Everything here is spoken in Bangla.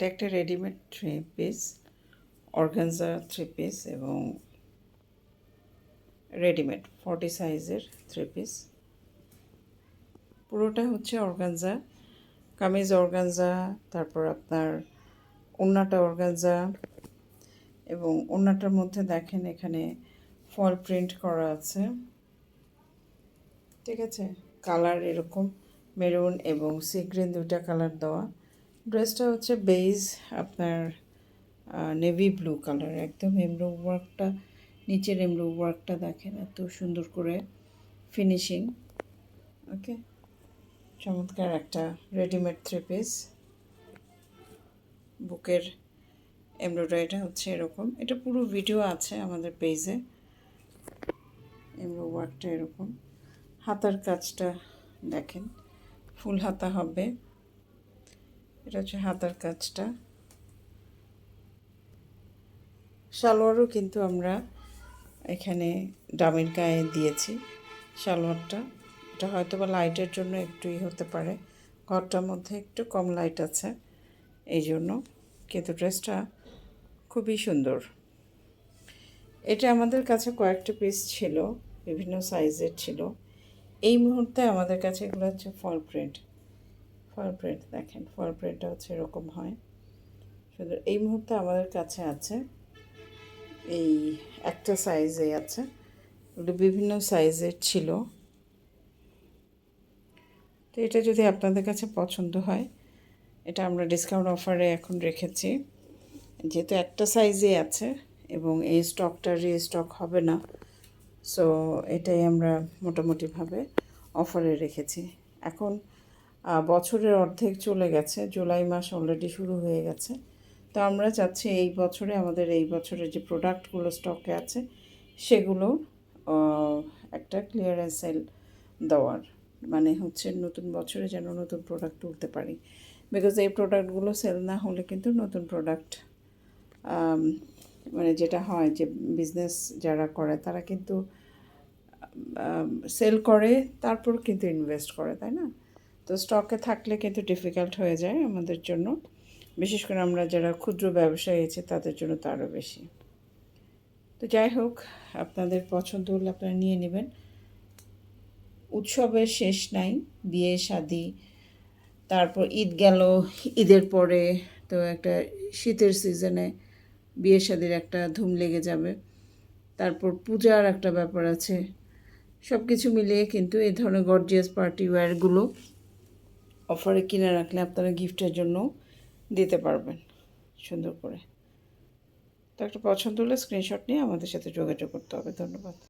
এটা একটা readymade three piece organza three piece এবং রেডিমেড ফর্টি সাইজের থ্রি পিস পুরোটা হচ্ছে অর্গানজা কামিজ অর্গানজা তারপর আপনার ওড়নাটা অর্গানজা এবং ওড়নাটার মধ্যে দেখেন এখানে ফল প্রিন্ট করা আছে। ঠিক আছে? কালার এরকম মেরুন এবং সি গ্রিন দুইটা কালার দেওয়া। ড্রেসটা হচ্ছে বেজ আপনার নেভি ব্লু কালার একদম এমব্রো ওয়ার্কটা নিচের এমব্রো ওয়ার্কটা দেখেন এত সুন্দর করে ফিনিশিং ওকে চমৎকার একটা রেডিমেড থ্রি পিস বুকের এমব্রয়ডারিটা হচ্ছে এরকম। এটা পুরো ভিডিও আছে আমাদের পেজে এমব্রো ওয়ার্কটা এরকম। হাতার কাজটা দেখেন, ফুল হাতা হবে। এটা হচ্ছে হাতার কাজটা। সালোয়ারও কিন্তু আমরা এখানে ডামের গায়ে দিয়েছি সালোয়ারটা। এটা হয়তো বা লাইটের জন্য একটুই হতে পারে। ঘরটার মধ্যে একটু কম লাইট আছে। এই জন্য কিন্তু ড্রেসটা খুবই সুন্দর। এটা আমাদের কাছে কয়েকটা পিস ছিল, বিভিন্ন সাইজের ছিল। এই মুহূর্তে আমাদের কাছে এগুলো হচ্ছে ফল প্রিন্ট ফল প্রিন্ট দেখেন ফল প্রিন্টটা হচ্ছে এরকম হয়। সুন্দর এই মুহূর্তে আমাদের কাছে আছে, এই একটা সাইজে আছে বিভিন্ন সাইজের ছিল। তো এটা যদি আপনাদের কাছে পছন্দ হয়, এটা আমরা ডিসকাউন্ট অফারে এখন রেখেছি। যেহেতু একটা সাইজে আছে এবং এই স্টকটা রিস্টক হবে না সো এটাই আমরা মোটামুটিভাবে অফারে রেখেছি। এখন বছরের অর্ধেক চলে গেছে। জুলাই মাস অলরেডি শুরু হয়ে গেছে। তো আমরা চাচ্ছি এই বছরে, আমাদের এই বছরের যে প্রোডাক্টগুলো স্টকে আছে, সেগুলো একটা ক্লিয়ারেন্স সেল দেওয়ার। মানে হচ্ছে নতুন বছরে যেন নতুন প্রোডাক্ট তুলতে পারি। বিকজ এই প্রোডাক্টগুলো সেল না হলে কিন্তু নতুন প্রোডাক্ট মানে যেটা হয় যে বিজনেস যারা করে, তারা কিন্তু সেল করে, তারপর কিন্তু ইনভেস্ট করে, তাই না? তো স্টকে থাকলে কিন্তু ডিফিকাল্ট হয়ে যায় আমাদের জন্য। বিশেষ করে আমরা যারা ক্ষুদ্র ব্যবসায়ী আছে, তাদের জন্য তো আরও বেশি। তো যাই হোক, আপনাদের পছন্দ হলে আপনারা নিয়ে নেবেন। উৎসবের শেষ নাই, বিয়ে, শাদি, তারপর ঈদ গেল, ঈদের পরে তো একটা শীতের সিজনে বিয়ে, শাদির একটা ধুম লেগে যাবে। তারপর পূজার একটা ব্যাপার আছে। সব কিছু মিলিয়ে কিন্তু এই ধরনের গর্জিয়াস পার্টি ওয়্যারগুলো অফারে কিনে রাখলে আপনারা গিফটের জন্য দিতে পারবেন। সুন্দর করে। তো একটা পছন্দ হলে স্ক্রিনশট নিয়ে আমাদের সাথে যোগাযোগ করতে হবে। ধন্যবাদ।